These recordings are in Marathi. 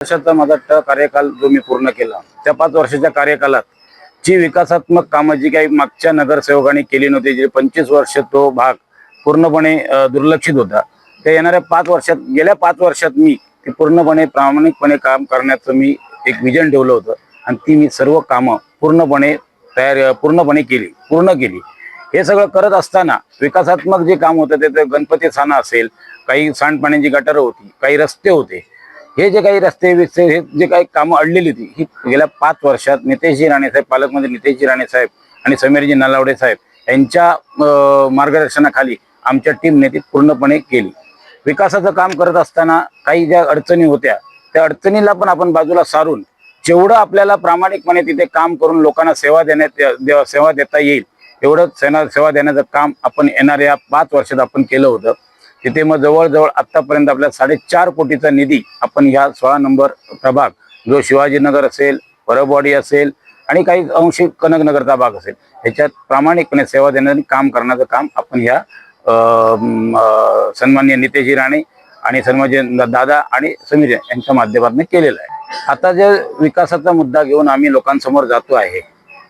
वर्षाचा माझा ट कार्यकाल जो मी पूर्ण केला त्या पाच वर्षाच्या कार्यकालात जी विकासात्मक कामं जी काही मागच्या नगरसेवकांनी केली नव्हती जे पंचवीस वर्ष तो भाग पूर्णपणे दुर्लक्षित होता त्या येणाऱ्या पाच वर्षात गेल्या पाच वर्षात मी ते पूर्णपणे प्रामाणिकपणे काम करण्याचं मी एक विजन ठेवलं होतं आणि ती मी सर्व कामं पूर्णपणे तयार पूर्णपणे केली पूर्ण केली. हे सगळं करत असताना विकासात्मक जे काम होतं ते ते गणपती साना असेल काही सांडपाण्याची गटारं होती काही रस्ते होते हे जे काही रस्ते हे जे काही कामं अडलेली होती ही गेल्या पाच वर्षात नितेशजी राणे साहेब पालकमंत्री नितेशजी राणे साहेब आणि समीरजी नलावडे साहेब यांच्या मार्गदर्शनाखाली आमच्या टीमने ती पूर्णपणे केली. विकासाचं काम करत असताना काही ज्या अडचणी होत्या त्या अडचणीला पण आपण बाजूला सारून जेवढं आपल्याला प्रामाणिकपणे तिथे काम करून लोकांना सेवा देण्यात दे- सेवा देता येईल एवढं सेना सेवा देण्याचं काम आपण येणाऱ्या पाच वर्षात आपण केलं होतं. तिथे मग जवळजवळ आतापर्यंत आपल्या साडेचार कोटीचा निधी आपण ह्या सोळा नंबर प्रभाग जो शिवाजीनगर असेल परबवाडी असेल आणि काही अंशी कनकनगरचा भाग असेल ह्याच्यात प्रामाणिकपणे सेवा देण्याचं काम करण्याचं काम आपण ह्या अं, नितेशजी राणे आणि सन्मान्य दादा आणि समीर यांच्या माध्यमातून केलेलं आहे. आता जे विकासाचा मुद्दा घेऊन आम्ही लोकांसमोर जातो आहे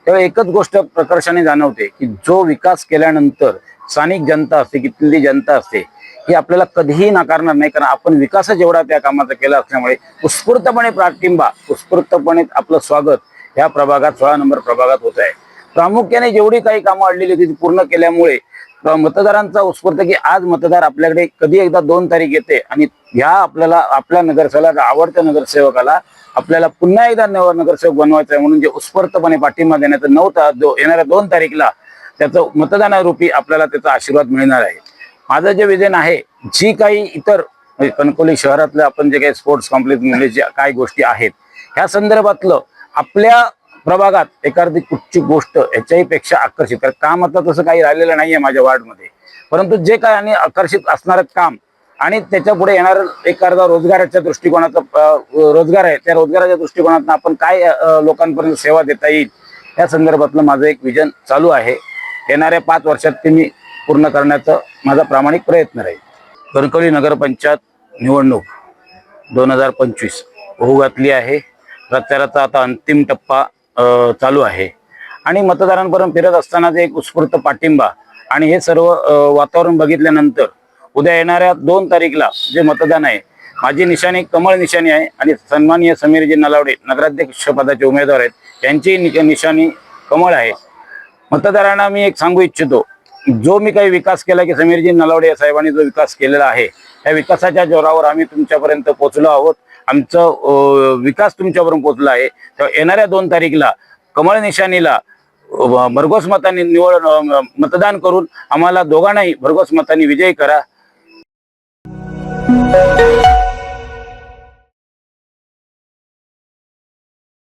तेव्हा एकच गोष्ट प्रकर्षाने जाणवते की जो विकास केल्यानंतर स्थानिक जनता असते तिथली जनता असते हे आपल्याला कधीही नाकारणार नाही कारण आपण विकास जेवढा त्या कामाचा केला असल्यामुळे उत्स्फूर्तपणे पाठिंबा उत्स्फूर्तपणे आपलं स्वागत या प्रभागात सोळा नंबर प्रभागात होत आहे. प्रामुख्याने जेवढी काही कामं अडलेली होती ती पूर्ण केल्यामुळे मतदारांचा उत्स्फूर्त की आज मतदार आपल्याकडे कधी एकदा दोन तारीख येते आणि ह्या आपल्याला आपल्या नगरसेवकाला आवडत्या नगरसेवकाला आपल्याला पुन्हा एकदा नव नगरसेवक बनवायचा आहे म्हणून जे उत्स्फूर्तपणे पाठिंबा देण्याचं नऊ जो येणाऱ्या दोन तारीखला त्याचं मतदानारूपी आपल्याला त्याचा आशीर्वाद मिळणार आहे. माझं जे विजन आहे जी काही इतर म्हणजे कणकोली शहरातलं आपण जे काही स्पोर्ट्स कॉम्प्लेक्स म्हणजे ज्या काय गोष्टी आहेत ह्या संदर्भातलं आपल्या प्रभागात एखादी कुठची गोष्ट याच्याही पेक्षा आकर्षित. कारण काम आता तसं काही राहिलेलं नाहीये माझ्या वार्डमध्ये. परंतु जे काय आणि आकर्षित असणारं काम आणि त्याच्या पुढे येणारं एखादा रोजगाराच्या दृष्टिकोनाचा रोजगार आहे त्या रोजगाराच्या दृष्टिकोनातून आपण काय लोकांपर्यंत सेवा देता येईल या संदर्भातलं माझं एक विजन चालू आहे. येणाऱ्या पाच वर्षात ते मी पूर्ण करण्याचा माझा प्रामाणिक प्रयत्न राहील. कणकवली नगरपंचायत निवडणूक दोन हजार पंचवीस होऊ घातली आहे. प्रचाराचा आता अंतिम टप्पा चालू आहे. आणि मतदारांपर्यंत फिरत असताना एक उत्स्फूर्त पाठिंबा आणि हे सर्व वातावरण बघितल्यानंतर उद्या येणाऱ्या दोन तारीखला जे मतदान आहे माझी निशाणी कमळ निशाणी आहे आणि सन्माननीय समीरजी नलावडे नगराध्यक्ष पदाचे उमेदवार आहेत त्यांची निशाणी कमळ आहे. मतदारांना मी एक सांगू इच्छितो जो मी काही विकास केला की समीरजी नलावडे साहेबांनी जो विकास केलेला आहे त्या विकासाच्या जोरावर आम्ही तुमच्यापर्यंत पोहोचलो आहोत. आमचं विकास तुमच्यापर्यंत पोहोचला आहे. तेव्हा येणाऱ्या दोन तारीखला कमळ निशाणीला भरघोस मतांनी निवड मतदान करून आम्हाला दोघांनाही भरघोस मतांनी विजयी करा.